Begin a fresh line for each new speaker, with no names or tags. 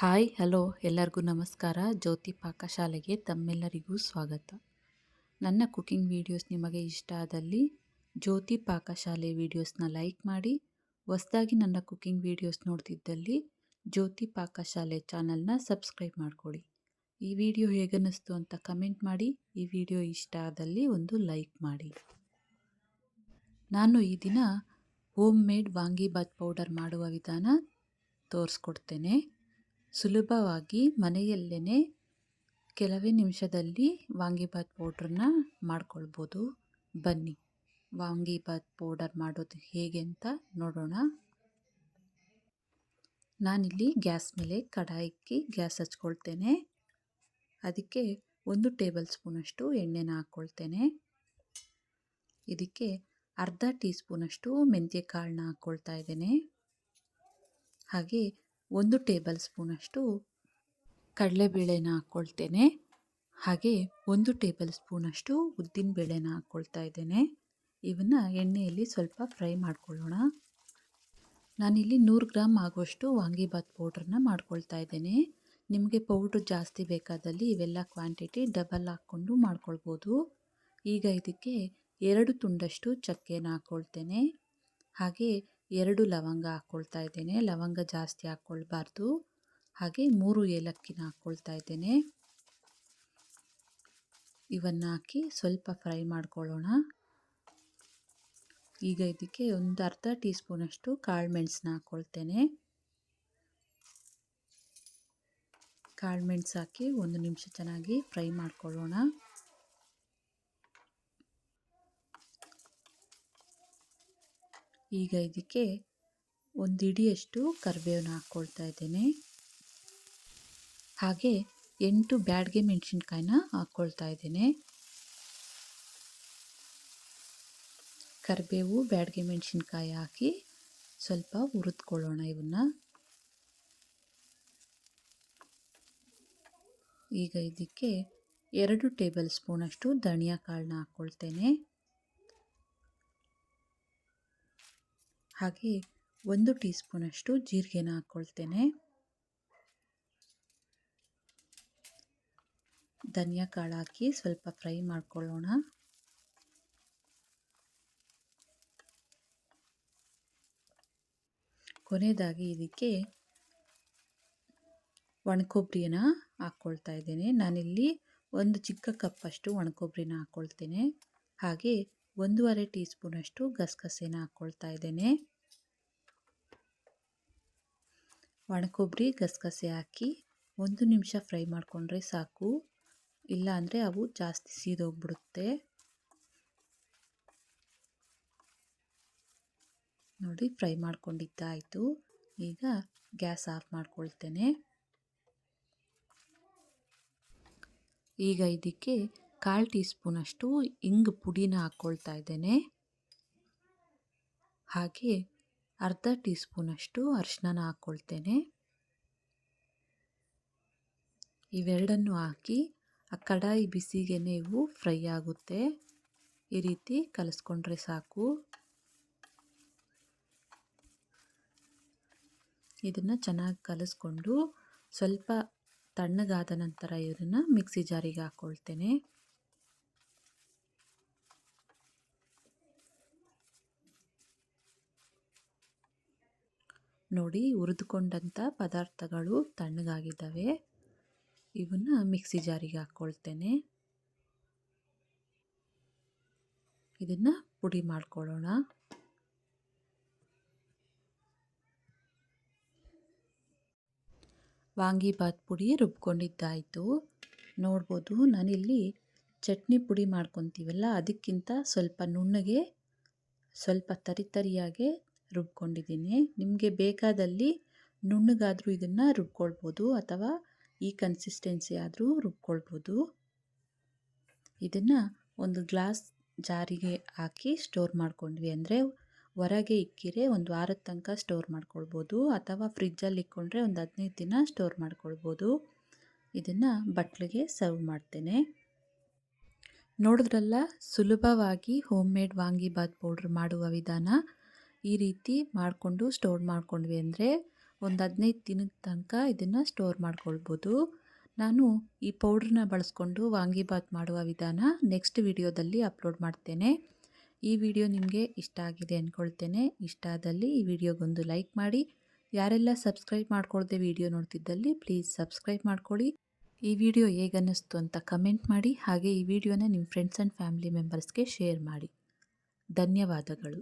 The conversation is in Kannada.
ಹಾಯ್, ಹಲೋ, ಎಲ್ಲರಿಗೂ ನಮಸ್ಕಾರ. ಜ್ಯೋತಿ ಪಾಕಶಾಲೆಗೆ ತಮ್ಮೆಲ್ಲರಿಗೂ ಸ್ವಾಗತ. ನನ್ನ ಕುಕಿಂಗ್ ವಿಡಿಯೋಸ್ ನಿಮಗೆ ಇಷ್ಟ ಆದಲ್ಲಿ ಜ್ಯೋತಿ ಪಾಕಶಾಲೆ ವೀಡಿಯೋಸ್ನ ಲೈಕ್ ಮಾಡಿ. ಹೊಸದಾಗಿ ನನ್ನ ಕುಕಿಂಗ್ ವಿಡಿಯೋಸ್ ನೋಡ್ತಿದ್ದಲ್ಲಿ ಜ್ಯೋತಿ ಪಾಕಶಾಲೆ ಚಾನಲ್ನ ಸಬ್ಸ್ಕ್ರೈಬ್ ಮಾಡ್ಕೊಳ್ಳಿ. ಈ ವಿಡಿಯೋ ಹೇಗನ್ನಿಸ್ತು ಅಂತ ಕಮೆಂಟ್ ಮಾಡಿ. ಈ ವಿಡಿಯೋ ಇಷ್ಟ ಆದಲ್ಲಿ ಒಂದು ಲೈಕ್ ಮಾಡಿ. ನಾನು ಈ ದಿನ ಹೋಮ್ ಮೇಡ್ ವಾಂಗಿಬಾತ್ ಪೌಡರ್ ಮಾಡುವ ವಿಧಾನ ತೋರಿಸ್ಕೊಡ್ತೇನೆ. ಸುಲಭವಾಗಿ ಮನೆಯಲ್ಲೇ ಕೆಲವೇ ನಿಮಿಷದಲ್ಲಿ ವಾಂಗಿಬಾತ್ ಪೌಡ್ರನ್ನ ಮಾಡ್ಕೊಳ್ಬೋದು. ಬನ್ನಿ ವಾಂಗಿಬಾತ್ ಪೌಡರ್ ಮಾಡೋದು ಹೇಗೆ ಅಂತ ನೋಡೋಣ. ನಾನಿಲ್ಲಿ ಗ್ಯಾಸ್ ಮೇಲೆ ಕಡಾಯಿಕ್ಕಿ ಗ್ಯಾಸ್ ಹಚ್ಕೊಳ್ತೇನೆ. ಅದಕ್ಕೆ ಒಂದು ಟೇಬಲ್ ಸ್ಪೂನಷ್ಟು ಎಣ್ಣೆನ ಹಾಕ್ಕೊಳ್ತೇನೆ ಇದಕ್ಕೆ ಅರ್ಧ ಟೀ ಸ್ಪೂನಷ್ಟು ಮೆಂತ್ಯ ಕಾಳನ್ನ ಹಾಕ್ಕೊಳ್ತಾ ಇದ್ದೇನೆ. ಹಾಗೆ ಒಂದು ಟೇಬಲ್ ಸ್ಪೂನಷ್ಟು ಕಡಲೆಬೇಳೆನ ಹಾಕ್ಕೊಳ್ತೇನೆ ಹಾಗೆ ಒಂದು ಟೇಬಲ್ ಸ್ಪೂನಷ್ಟು ಉದ್ದಿನ ಬೇಳೆನ ಹಾಕ್ಕೊಳ್ತಾ ಇದ್ದೇನೆ. ಇವನ್ನ ಎಣ್ಣೆಯಲ್ಲಿ ಸ್ವಲ್ಪ ಫ್ರೈ ಮಾಡ್ಕೊಳ್ಳೋಣ. ನಾನಿಲ್ಲಿ ನೂರು ಗ್ರಾಮ್ ಆಗುವಷ್ಟು ವಾಂಗಿಬಾತ್ ಪೌಡ್ರನ್ನ ಮಾಡ್ಕೊಳ್ತಾ ಇದ್ದೇನೆ. ನಿಮಗೆ ಪೌಡ್ರ್ ಜಾಸ್ತಿ ಬೇಕಾದಲ್ಲಿ ಇವೆಲ್ಲ ಕ್ವಾಂಟಿಟಿ ಡಬಲ್ ಹಾಕ್ಕೊಂಡು ಮಾಡ್ಕೊಳ್ಬೋದು. ಈಗ ಇದಕ್ಕೆ ಎರಡು ತುಂಡಷ್ಟು ಚಕ್ಕೆನ ಹಾಕ್ಕೊಳ್ತೇನೆ ಹಾಗೆ ಎರಡು ಲವಂಗ ಹಾಕ್ಕೊಳ್ತಾ ಇದ್ದೇನೆ. ಲವಂಗ ಜಾಸ್ತಿ ಹಾಕ್ಕೊಳ್ಬಾರ್ದು ಹಾಗೆ ಮೂರು ಏಲಕ್ಕಿನ ಹಾಕ್ಕೊಳ್ತಾ ಇದ್ದೇನೆ. ಇವನ್ನು ಹಾಕಿ ಸ್ವಲ್ಪ ಫ್ರೈ ಮಾಡ್ಕೊಳ್ಳೋಣ. ಈಗ ಇದಕ್ಕೆ ಒಂದು ಅರ್ಧ ಟೀ ಸ್ಪೂನಷ್ಟು ಕಾಳು ಮೆಣಸನ್ನ ಹಾಕ್ಕೊಳ್ತೇನೆ ಕಾಳು ಮೆಣಸು ಹಾಕಿ ಒಂದು ನಿಮಿಷ ಚೆನ್ನಾಗಿ ಫ್ರೈ ಮಾಡ್ಕೊಳ್ಳೋಣ. ಈಗ ಇದಕ್ಕೆ ಒಂದು ಇಡಿಯಷ್ಟು ಕರಿಬೇವನ್ನ ಹಾಕ್ಕೊಳ್ತಾ ಇದ್ದೇನೆ. ಹಾಗೆ ಎಂಟು ಬ್ಯಾಡ್ಗೆ ಮೆಣಸಿನ್ಕಾಯಿನ ಹಾಕ್ಕೊಳ್ತಾ ಇದ್ದೇನೆ. ಕರಿಬೇವು, ಬ್ಯಾಡ್ಗೆ ಮೆಣಸಿನ್ಕಾಯಿ ಹಾಕಿ ಸ್ವಲ್ಪ ಹುರಿದ್ಕೊಳ್ಳೋಣ ಇವನ್ನ. ಈಗ ಇದಕ್ಕೆ ಎರಡು ಟೇಬಲ್ ಸ್ಪೂನಷ್ಟು ಧನಿಯಾ ಕಾಳನ್ನ ಹಾಕ್ಕೊಳ್ತೇನೆ ಹಾಗೆ ಒಂದು ಟೀ ಸ್ಪೂನಷ್ಟು ಜೀರಿಗೆನ ಹಾಕ್ಕೊಳ್ತೇನೆ. ಧನಿಯಾ ಕಾಳು ಹಾಕಿ ಸ್ವಲ್ಪ ಫ್ರೈ ಮಾಡ್ಕೊಳ್ಳೋಣ. ಕೊನೆಯದಾಗಿ ಇದಕ್ಕೆ ಒಣಕೊಬ್ಬರಿನ ಹಾಕ್ಕೊಳ್ತಾ ಇದ್ದೇನೆ. ನಾನಿಲ್ಲಿ ಒಂದು ಚಿಕ್ಕ ಕಪ್ಪಷ್ಟು ಒಣಕೊಬ್ಬರಿನ ಹಾಕ್ಕೊಳ್ತೇನೆ. ಹಾಗೆ ಒಂದೂವರೆ ಟೀ ಸ್ಪೂನಷ್ಟು ಗಸಗಸೆನ ಹಾಕ್ಕೊಳ್ತಾ ಇದ್ದೇನೆ. ಒಣಕೊಬ್ಬರಿ, ಗಸಗಸೆ ಹಾಕಿ ಒಂದು ನಿಮಿಷ ಫ್ರೈ ಮಾಡಿಕೊಂಡ್ರೆ ಸಾಕು. ಇಲ್ಲಾಂದರೆ ಅವು ಜಾಸ್ತಿ ಸೀದೋಗ್ಬಿಡುತ್ತೆ. ನೋಡಿ, ಫ್ರೈ ಮಾಡ್ಕೊಂಡಿದ್ದಾಯಿತು. ಈಗ ಗ್ಯಾಸ್ ಆಫ್ ಮಾಡ್ಕೊಳ್ತೇನೆ. ಈಗ ಇದಕ್ಕೆ ಕಾಲು ಟೀ ಸ್ಪೂನಷ್ಟು ಇಂಗು ಪುಡಿನ ಹಾಕ್ಕೊಳ್ತಾ ಇದ್ದೇನೆ. ಹಾಗೆ ಅರ್ಧ ಟೀ ಸ್ಪೂನಷ್ಟು ಅರಿಶಿನ ಹಾಕ್ಕೊಳ್ತೇನೆ ಇವೆರಡನ್ನು ಹಾಕಿ ಆ ಕಡಾಯಿ ಬಿಸಿಗೆ ಇವು ಫ್ರೈ ಆಗುತ್ತೆ. ಈ ರೀತಿ ಕಲಿಸ್ಕೊಂಡ್ರೆ ಸಾಕು. ಇದನ್ನು ಚೆನ್ನಾಗಿ ಕಲಸ್ಕೊಂಡು ಸ್ವಲ್ಪ ತಣ್ಣಗಾದ ನಂತರ ಇದನ್ನು ಮಿಕ್ಸಿ ಜಾರಿಗೆ ಹಾಕ್ಕೊಳ್ತೇನೆ ನೋಡಿ ಹುರಿದುಕೊಂಡಂಥ ಪದಾರ್ಥಗಳು ತಣ್ಣಗಾಗಿದ್ದಾವೆ. ಇವನ್ನು ಮಿಕ್ಸಿ ಜಾರಿಗೆ ಹಾಕ್ಕೊಳ್ತೇನೆ. ಇದನ್ನು ಪುಡಿ ಮಾಡ್ಕೊಳ್ಳೋಣ. ವಾಂಗಿಬಾತ್ ಪುಡಿ ರುಬ್ಕೊಂಡಿದ್ದಾಯಿತು. ನೋಡ್ಬೋದು ನಾನಿಲ್ಲಿ ಚಟ್ನಿ ಪುಡಿ ಮಾಡ್ಕೊತೀವಲ್ಲ, ಅದಕ್ಕಿಂತ ಸ್ವಲ್ಪ ನುಣ್ಣಗೆ, ಸ್ವಲ್ಪ ತರಿ ತರಿಯಾಗೆ ರುಬ್ಕೊಂಡಿದ್ದೀನಿ. ನಿಮಗೆ ಬೇಕಾದಲ್ಲಿ ನುಣ್ಣಗಾದರೂ ಇದನ್ನು ರುಬ್ಕೊಳ್ಬೋದು ಅಥವಾ ಈ ಕನ್ಸಿಸ್ಟೆನ್ಸಿ ಆದರೂ ರುಬ್ಕೊಳ್ಬೋದು. ಇದನ್ನು ಒಂದು ಗ್ಲಾಸ್ ಜಾರಿಗೆ ಹಾಕಿ ಸ್ಟೋರ್ ಮಾಡ್ಕೊಂಡ್ವಿ ಅಂದರೆ ಹೊರಗೆ ಇಕ್ಕಿರೆ ಒಂದು ವಾರದ ತನಕ ಸ್ಟೋರ್ ಮಾಡ್ಕೊಳ್ಬೋದು ಅಥವಾ ಫ್ರಿಜ್ಜಲ್ಲಿ ಇಕ್ಕೊಂಡ್ರೆ ಒಂದು ಹದಿನೈದು ದಿನ ಸ್ಟೋರ್ ಮಾಡ್ಕೊಳ್ಬೋದು. ಇದನ್ನು ಬಟ್ಲಿಗೆ ಸರ್ವ್ ಮಾಡ್ತೇನೆ. ನೋಡಿದ್ರಲ್ಲ ಸುಲಭವಾಗಿ ಹೋಮ್ ಮೇಡ್ ವಾಂಗಿಬಾತ್ ಪೌಡ್ರ್ ಮಾಡುವ ವಿಧಾನ. ಈ ರೀತಿ ಮಾಡಿಕೊಂಡು ಸ್ಟೋರ್ ಮಾಡ್ಕೊಂಡ್ವಿ ಅಂದರೆ ಒಂದು ಹದಿನೈದು ದಿನದ ತನಕ ಇದನ್ನು ಸ್ಟೋರ್ ಮಾಡ್ಕೊಳ್ಬೋದು. ನಾನು ಈ ಪೌಡ್ರನ್ನ ಬಳಸ್ಕೊಂಡು ವಾಂಗಿಬಾತ್ ಮಾಡುವ ವಿಧಾನ ನೆಕ್ಸ್ಟ್ ವಿಡಿಯೋದಲ್ಲಿ ಅಪ್ಲೋಡ್ ಮಾಡ್ತೇನೆ. ಈ ವಿಡಿಯೋ ನಿಮಗೆ ಇಷ್ಟ ಆಗಿದೆ ಅಂದ್ಕೊಳ್ತೇನೆ ಇಷ್ಟ ಆದಲ್ಲಿ ಈ ವಿಡಿಯೋಗೊಂದು ಲೈಕ್ ಮಾಡಿ. ಯಾರೆಲ್ಲ ಸಬ್ಸ್ಕ್ರೈಬ್ ಮಾಡ್ಕೊಳ್ಳದೆ ವಿಡಿಯೋ ನೋಡ್ತಿದ್ದಲ್ಲಿ ಪ್ಲೀಸ್ ಸಬ್ಸ್ಕ್ರೈಬ್ ಮಾಡ್ಕೊಳ್ಳಿ ಈ ವಿಡಿಯೋ ಹೇಗನ್ನಿಸ್ತು ಅಂತ ಕಮೆಂಟ್ ಮಾಡಿ. ಹಾಗೆ ಈ ವಿಡಿಯೋನ ನಿಮ್ಮ ಫ್ರೆಂಡ್ಸ್ ಆ್ಯಂಡ್ ಫ್ಯಾಮಿಲಿ ಮೆಂಬರ್ಸ್ಗೆ ಶೇರ್ ಮಾಡಿ. ಧನ್ಯವಾದಗಳು.